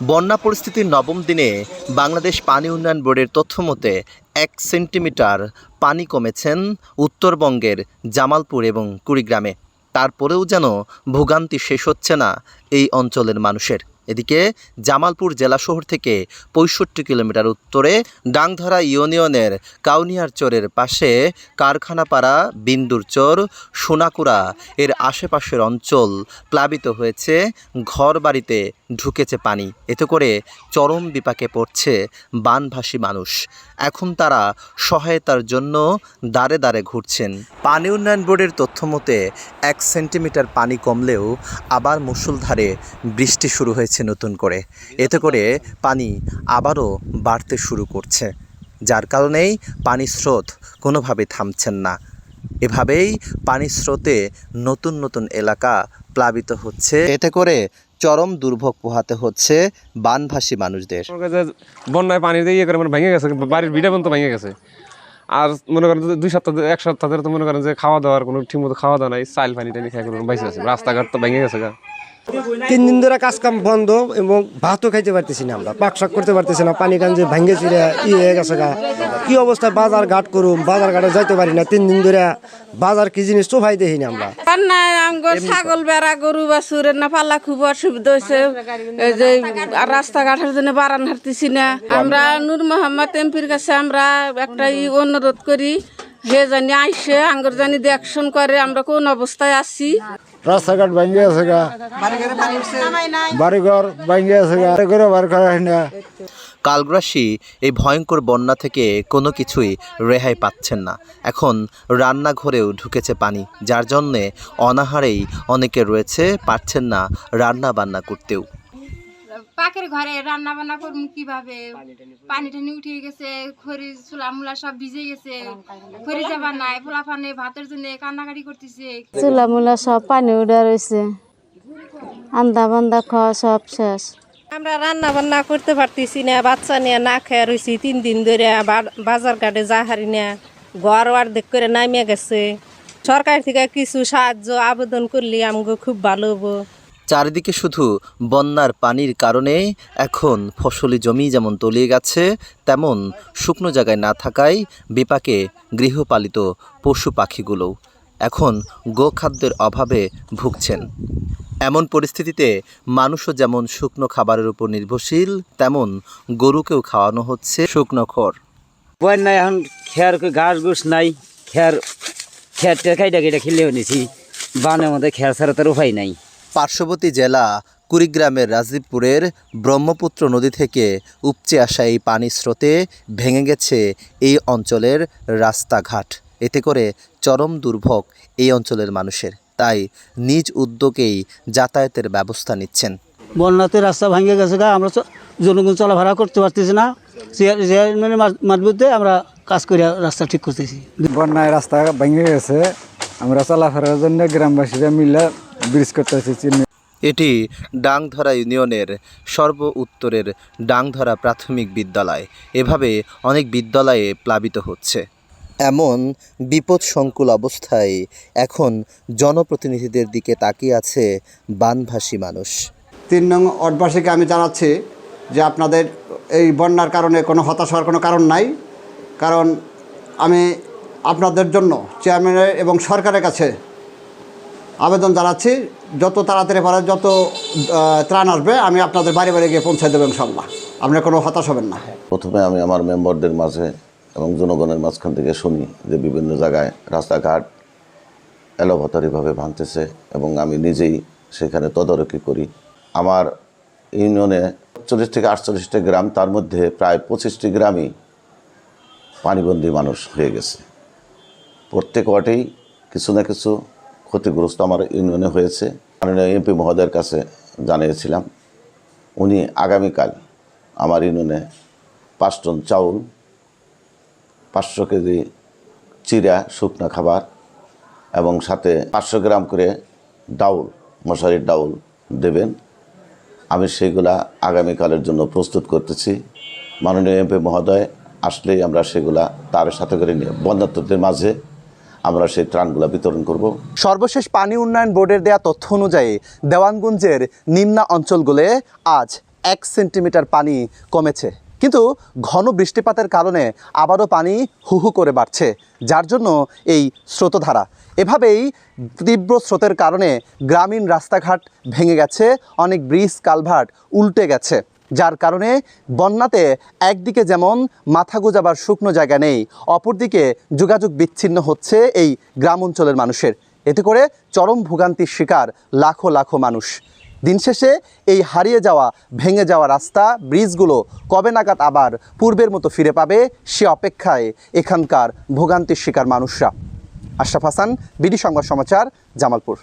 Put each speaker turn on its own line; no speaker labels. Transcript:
বন্যা পরিস্থিতির নবম দিনে বাংলাদেশ পানি উন্নয়ন বোর্ডের তথ্য মতে এক সেন্টিমিটার পানি কমেছেন উত্তরবঙ্গের জামালপুর এবং কুড়িগ্রামে। তারপরেও যেন ভোগান্তি শেষ হচ্ছে না এই অঞ্চলের মানুষের। এদিকে জামালপুর জেলা শহর থেকে পঁয়ষট্টি কিলোমিটার উত্তরে ডাংধরা ইউনিয়নের কাউনিয়ার চরের পাশে কারখানাপাড়া, বিন্দুর চর, সোনাকুড়া এর আশেপাশের অঞ্চল প্লাবিত হয়েছে ঘর বাড়িতে ঢুকেছে পানি। এতে করে চরম বিপাকে পড়ছে বানভাসী মানুষ। এখন তারা সহায়তার জন্য দাঁড়ে দাঁড়ে ঘুরছেন। পানি উন্নয়ন বোর্ডের তথ্য মতে, এক সেন্টিমিটার পানি কমলেও আবার মুষলধারে বৃষ্টি শুরু হয়েছে নতুন করে। এতে করে পানি আবারও বাড়তে শুরু করছে। যার কারণেই পানির স্রোত কোনোভাবে থামছেন না। এভাবেই পানির স্রোতে নতুন নতুন এলাকা প্লাবিত হচ্ছে। এতে করে চরম দুর্ভোগ পোহাতে হচ্ছে বানভাসী মানুষদের।
মনে বন্যায় পানি দিয়ে ইয়ে করে মানে ভেঙে গেছে, বাড়ির বিটা পর্যন্ত ভেঙে গেছে। আর মনে করেন দুই সপ্তাহ, এক সপ্তাহ ধরে তো মনে করেন যে খাওয়া দাওয়ার কোনো ঠিক মতো খাওয়া দাওয়া নাই, চাইল পানি টানি খেয়ে বাইসে আছে রাস্তাঘাট তো ভেঙে গেছে গা।
তিন দিন ধরে কাজ কাম বন্ধ এবং ভাতও খাইতে পারতেছি না আমরা। পাক শাক করতে পারতেছি না পানি কান যে ভাঙ্গে চিরে ই হয়ে গেছে গা। কি অবস্থা বাজার ঘাট করুম বাজার ঘাটে যাইতে পারি না তিন দিন ধরে বাজার কি জিনিস চোফাই দেখি না আমরা।
আর না আমগো ছাগল বেড়া গরু বাছুরের না পাল্লা খুব অসুবিধা হয়েছে এই যে আর রাস্তাঘাটের জন্য বারান হারতেছি না। আমরা নূর মোহাম্মদ এমপির কাছে আমরা একটা ই অনুরোধ করি হে জানি আইসে আঙ্গর জানি দেখশন করে আমরা কোন অবস্থায় আছি?
রাস্তাঘাট ভাঙ্গে আছে গা। বাড়িঘর ভাঙ্গে আছে গা। করে বার করা হয় না।
কালগ্রাসী এই ভয়ঙ্কর বন্যা থেকে কোনো কিছুই রেহাই পাচ্ছেন না। এখন রান্নাঘরেও ঢুকেছে পানি যার জন্যে অনাহারেই অনেকে রয়েছে পারছেন না রান্না বান্না করতেও।
পাকের ঘরে রান্না বান্না করব কীভাবে? পানি টানি উঠে গেছে খড়ি চুলা মুলা সব ভিজে গেছে। খড়ি যাবার নাই পোলা পানে ভাতের জন্য কান্নাকাটি করতেছে।
চুলা মুলা সব পানি উঠে রয়েছে আন্দা বান্দা খাওয়া সব শেষ।
আমরা রান্না বান্না করতে পারতেছি না বাচ্চা নিয়ে না খেয়ে রয়েছি তিন দিন ধরে বাজার ঘাটে যা হারি না ঘর অর্ধেক করে নামিয়ে গেছে। সরকার থেকে কিছু সাহায্য আবেদন করলে আমাকে খুব ভালো হব।
চারিদিকে শুধু বন্যার পানির কারণে এখন ফসলি জমি যেমন তলিয়ে গেছে, তেমন শুকনো জায়গায় না থাকায় বিপাকে গৃহপালিত পশু পাখিগুলোও এখন গোখাদ্যের অভাবে ভুগছেন। এমন পরিস্থিতিতে মানুষও যেমন শুকনো খাবারের উপর নির্ভরশীল, তেমন গরুকেও খাওয়ানো হচ্ছে শুকনো খড়।
বন্যায় এখন খেয়ার ঘাস ঘুষ নাই, খেয়ার খেয়ার টের খাইটা কেটে খেলেও বানের মধ্যে খেয়ার ছাড়া তার উপায় নাই।
পার্শ্ববর্তী জেলা কুড়িগ্রামের রাজীবপুরের ব্রহ্মপুত্র নদী থেকে উপচে আসা এই পানির স্রোতে ভেঙে গেছে এই অঞ্চলের রাস্তাঘাট। এতে করে চরম দুর্ভোগ এই অঞ্চলের মানুষের। তাই নিজ উদ্যোগেই যাতায়াতের ব্যবস্থা নিচ্ছেন।
বন্যাতে রাস্তা ভাঙে গেছে গা আমরা জনগণ চলাফেরা করতে পারতেছি না। চেয়ারম্যানের মাধ্যমে আমরা কাজ করে রাস্তা ঠিক করতেছি।
বন্যায় রাস্তা ভেঙে গেছে। আমরা চলাফেরার জন্য গ্রামবাসীরা মিলে ব্রিজ করতে চিনি।
এটি ডাংধরা ইউনিয়নের সর্ব উত্তরের ডাংধরা প্রাথমিক বিদ্যালয়। এভাবে অনেক বিদ্যালয়ে প্লাবিত হচ্ছে। এমন বিপদসংকুল অবস্থায় এখন জনপ্রতিনিধিদের দিকে তাকিয়ে আছে বানভাসী মানুষ।
তিন নং অটবাসীকে আমি জানাচ্ছি যে আপনাদের এই বন্যার কারণে কোনো হতাশ হওয়ার কোনো কারণ নাই। কারণ আমি আপনাদের জন্য চেয়ারম্যানের এবং সরকারের কাছে আবেদন জানাচ্ছি। যত তাড়াতাড়ি পারে, যত ত্রাণ আসবে, আমি আপনাদের বাড়ি বাড়ি গিয়ে পৌঁছে দেবো ইনশাল্লাহ আপনারা কোনো হতাশ হবেন না।
প্রথমে আমি আমার মেম্বারদের মাঝে এবং জনগণের মাঝখান থেকে শুনি যে বিভিন্ন জায়গায় রাস্তাঘাট এলোভাতারিভাবে ভাঙতেছে এবং আমি নিজেই সেখানে তদারকি করি। আমার ইউনিয়নে চল্লিশ থেকে আটচল্লিশটি গ্রাম, তার মধ্যে প্রায় পঁচিশটি গ্রামই পানিবন্দী মানুষ হয়ে গেছে। প্রত্যেক ওয়ার্ডেই কিছু না কিছু ক্ষতিগ্রস্ত আমার ইউনিয়নে হয়েছে। মাননীয় এমপি মহোদয়ের কাছে জানিয়েছিলাম, উনি আগামীকাল আমার ইউনিয়নে পাঁচ টন চাউল, পাঁচশো কেজি চিরা শুকনা খাবার এবং সাথে পাঁচশো গ্রাম করে ডাউল, মশারির ডাউল দেবেন। আমি সেগুলা আগামীকালের জন্য প্রস্তুত করতেছি। মাননীয় এমপি মহোদয়, আসলেই আমরা সেগুলা তার সাথে করে নিয়ে বন্যাত্মদের মাঝে আমরা সেই ত্রাণগুলা বিতরণ করব।
সর্বশেষ পানি উন্নয়ন বোর্ডের দেয়া তথ্য অনুযায়ী দেওয়ানগঞ্জের নিম্না অঞ্চলগুলো আজ
এক সেন্টিমিটার পানি কমেছে। কিন্তু ঘন বৃষ্টিপাতের কারণে আবারও পানি হু হু করে বাড়ছে, যার জন্য এই স্রোতধারা। এভাবেই তীব্র স্রোতের কারণে গ্রামীণ রাস্তাঘাট ভেঙে গেছে, অনেক ব্রিজ, কালভার্ট উল্টে গেছে। যার কারণে বন্যাতে একদিকে যেমন মাথা গোজাবার শুকনো জায়গা নেই, অপরদিকে যোগাযোগ বিচ্ছিন্ন হচ্ছে এই গ্রাম অঞ্চলের মানুষের। এতে করে চরম ভোগান্তির শিকার লাখো লাখো মানুষ। দিন শেষে এই হারিয়ে যাওয়া, ভেঙে যাওয়া রাস্তা, ব্রিজগুলো কবে নাগাদ আবার পূর্বের মতো ফিরে পাবে, সে অপেক্ষায় এখানকার ভোগান্তির শিকার মানুষরা। আশরাফ হাসান, বিডি সংবাদ সমাচার, জামালপুর।